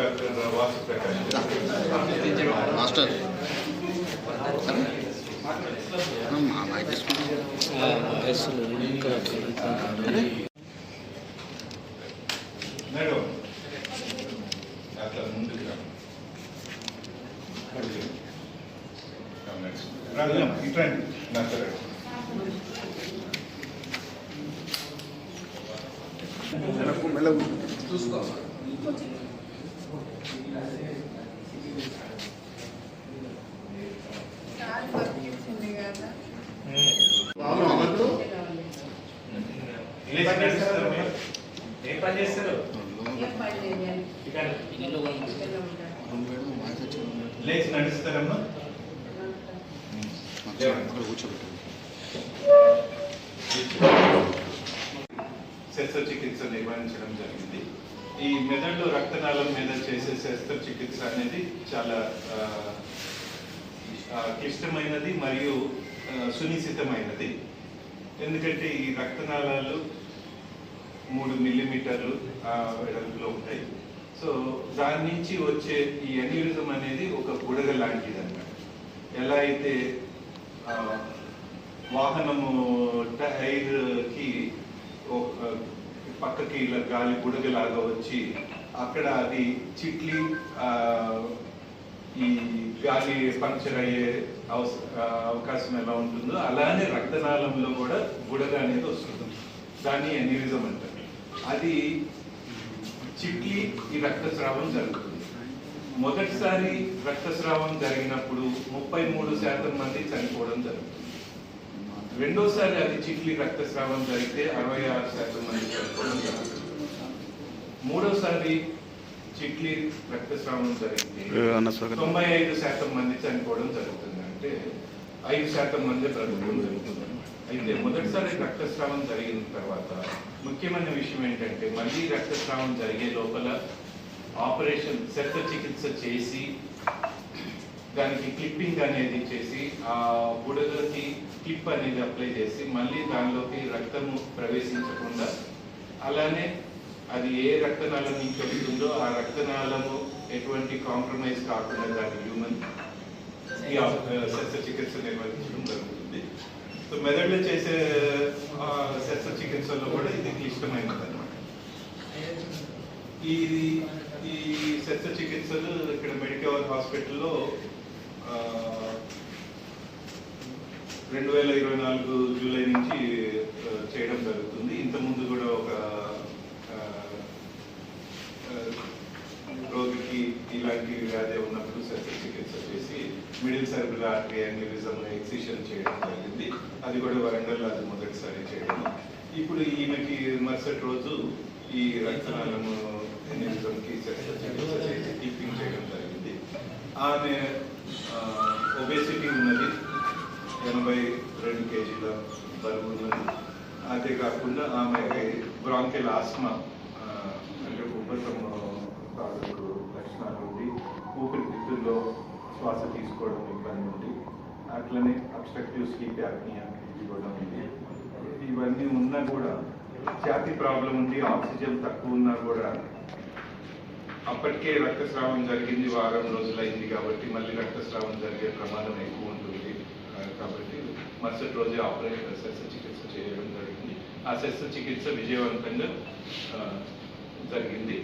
Doctor Vasu Prakash master మా mic తీసుకుంటాం వయసులో ఇంకా మేడం అట్లా ముందుకు రా. Come next. రండి, ఇట్రండి నాతో రండి. కాలు పక్కించింది పని చేస్తారు లేచి నడుస్తారమ్మా శస్త్రచికిత్స నిర్వహించడం జరిగింది. ఈ మెదడు రక్తనాళం మీద చేసే శస్త్రచికిత్స అనేది చాలా క్లిష్టమైనది మరియు సునిశ్చితమైనది. ఎందుకంటే ఈ రక్తనాళాలు మూడు మిల్లీమీటర్లు వెడల్పులో ఉంటాయి. సో దాని నుంచి వచ్చే ఈ అన్యూరిజం అనేది ఒక బుడగ లాంటిది అన్నమాట ఎలా అయితే వాహనము టైర్కి ఒక పక్కకి ఇలా గాలి బుడగలాగా వచ్చి అక్కడ అది చిట్లి ఈ గాలి పంక్చర్ అయ్యే అవకాశం ఎలా ఉంటుందో అలానే రక్తనాళంలో కూడా బుడగ అనేది వస్తుంది. దాన్ని ఎనిరిజం అంటారు. అది చిట్లి ఈ రక్తస్రావం జరుగుతుంది. మొదటిసారి రక్తస్రావం జరిగినప్పుడు ముప్పై మూడు శాతం మంది చనిపోవడం జరుగుతుంది. రెండోసారి అది చిట్లి రక్తస్రావం జరిగితే అరవై ఆరు శాతం మంది చనిపోవడం జరుగుతుంది. మూడోసారి చిట్లి రక్తస్రావం జరిగితే తొంభై ఐదు శాతం మంది చనిపోవడం జరుగుతుంది. అంటే ఐదు శాతం మంది బ్రతకడం జరుగుతుంది. అయితే మొదటిసారి రక్తస్రావం జరిగిన తర్వాత ముఖ్యమైన విషయం ఏంటంటే మళ్ళీ రక్తస్రావం జరిగే లోపల ఆపరేషన్ శస్త్రచికిత్స చేసి దానికి క్లిప్పింగ్ అనేది చేసి ఆ బుడగకి క్లిప్ అనేది అప్లై చేసి మళ్ళీ దానిలోకి రక్తము ప్రవేశించకుండా అలానే అది ఏ రక్తనాళం నుంచి వెళ్తుందో ఆ రక్తనాళము ఎటువంటి కాంప్రమైజ్ కాకుండా దాని హ్యూమన్ ఈ శస్త్రచికిత్స నిర్వహించడం జరుగుతుంది. సో మెదడులో చేసే శస్త్రచికిత్సలో కూడా ఇది క్లిష్టమైనది అనమాట ఈ ఈ శస్త్రచికిత్సలు ఇక్కడ మెడికల్ హాస్పిటల్లో రెండు వేల ఇరవై నాలుగు జూలై నుంచి చేయడం జరుగుతుంది. ఇంతకుముందు కూడా ఒక రోగికి ఇలాంటి వ్యాధి ఉన్నప్పుడు శస్త్రచికిత్స చేసి middle cerebral artery aneurysm excision చేయడం జరిగింది. అది కూడా వరంగల్ అది మొదటిసారి చేయడం ఇప్పుడు ఈమెకి మరుసటి రోజు ఈ రక్తనాళము అన్యూరిజంకి శస్త్రచికిత్స చేసి టీపింగ్ చేయడం జరిగింది. ఆమె ఎనభై రెండు కేజీల బరువు ఉన్నది అదే కాకుండా ఆమె బ్రాంకెల్ ఆస్మా అంటే ఉపశమ తాలూకు లక్షణాలు ఉండి ఊపిరితిత్తుల్లో శ్వాస తీసుకోవడం ఇబ్బంది ఉంది. అట్లనే అబ్స్ట్రక్టివ్ స్లీప్ యాప్నియా ఇది. కూడా ఉంది ఇవన్నీ ఉన్నా కూడా ఛాతీ ప్రాబ్లం ఉంది ఆక్సిజన్ తక్కువ ఉన్నా కూడా అప్పటికే రక్తస్రావం జరిగింది వారం రోజులైంది కాబట్టి మళ్ళీ రక్తస్రావం జరిగే ప్రమాదం ఎక్కువ ఉంటుంది. కాబట్టి మరుసటి రోజే ఆపరేషన్ శస్త్రచికిత్స చేయడం జరిగింది. ఆ శస్త్రచికిత్స విజయవంతంగా జరిగింది.